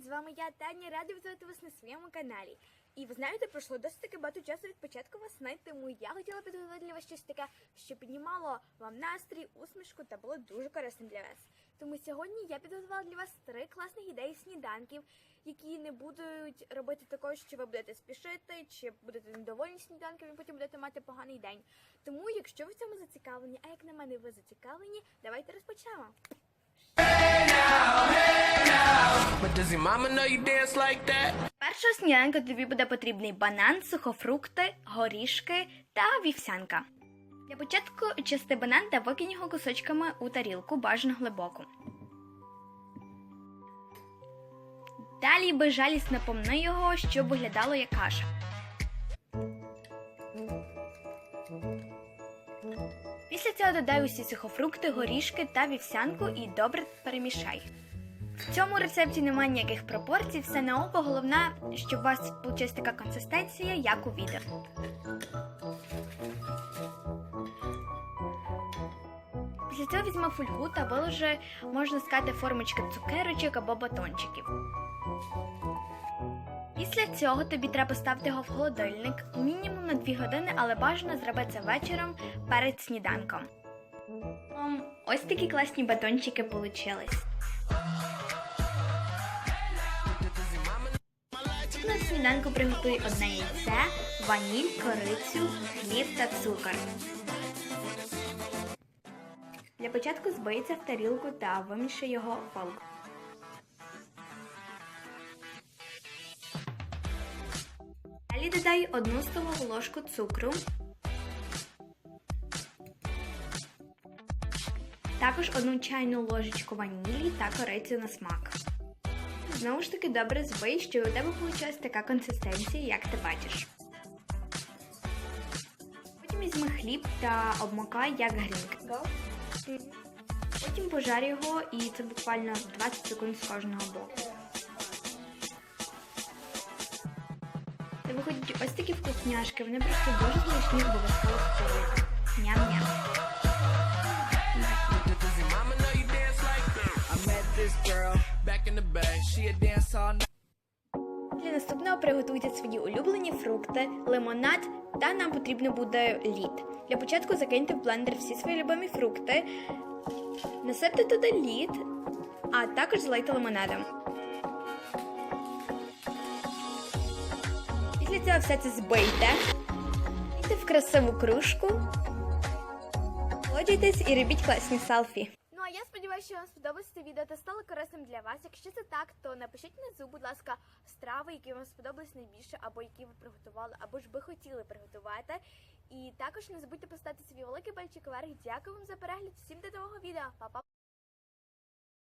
З вами я, Таня, рада вітати вас на своєму каналі. І ви знаєте, пройшло досить таки багато часу від початку весни, тому я хотіла підготувати для вас щось таке, що піднімало вам настрій, усмішку та було дуже корисним для вас. Тому сьогодні я підготувала для вас три класних ідеї сніданків, які не будуть робити такого, що ви будете спішити, чи будете недовольні сніданком, і потім будете мати поганий день. Тому, якщо ви в цьому зацікавлені, а як на мене ви зацікавлені, давайте розпочнемо. Першого сніданку тобі буде потрібний банан, сухофрукти, горішки та вівсянка. Для початку чисти банан та викинь його кусочками у тарілку, бажано глибоку. Далі безжалісно помни його, щоб виглядало як каша. Цього додай усі сухофрукти, горішки та вівсянку і добре перемішай. В цьому рецепті немає ніяких пропорцій, все на око. Головне, щоб у вас вийшла така консистенція, як у відео. Після цього візьми фольгу та виложи, можна сказати, формочки цукерочок або батончиків. Після цього тобі треба поставити його в холодильник мінімум на 2 години, але бажано зробити це вечором перед сніданком. Ом, Ось такі класні батончики получились. На сніданку приготуй одне яйце, ваніль, корицю, хліб та цукор. Для початку збий в тарілку та вимішай його в. Далі додай одну столову ложку цукру. Також одну чайну ложечку ванілі та корицю на смак. Знову ж таки добре збий, щоб у тебе вийшла така консистенція, як ти бачиш. Потім візьми хліб та обмакай як грінки. Потім пожар його і це буквально 20 секунд з кожного боку. Це виходять ось такі вкусняшки, вони просто дуже смачні обов'язково спробуйте. Ням-ням. Для наступного приготуйте свої улюблені фрукти, лимонад та нам потрібно буде лід. Для початку закиньте в блендер всі свої любимі фрукти, насипте туди лід, а також залийте лимонадом. Після все це збийте, Йдіть в красиву кружку, Ходітесь і робіть класні селфі. Ну а я сподіваюся, що вам сподобалося це відео та стало корисним для вас. Якщо це так, то напишіть внизу, будь ласка, страви, які вам сподобались найбільше, або які ви приготували, або ж би хотіли приготувати. І також не забудьте поставити свій великий пальчик вверх. Дякую вам за перегляд. Всім до нового відео. Па-па!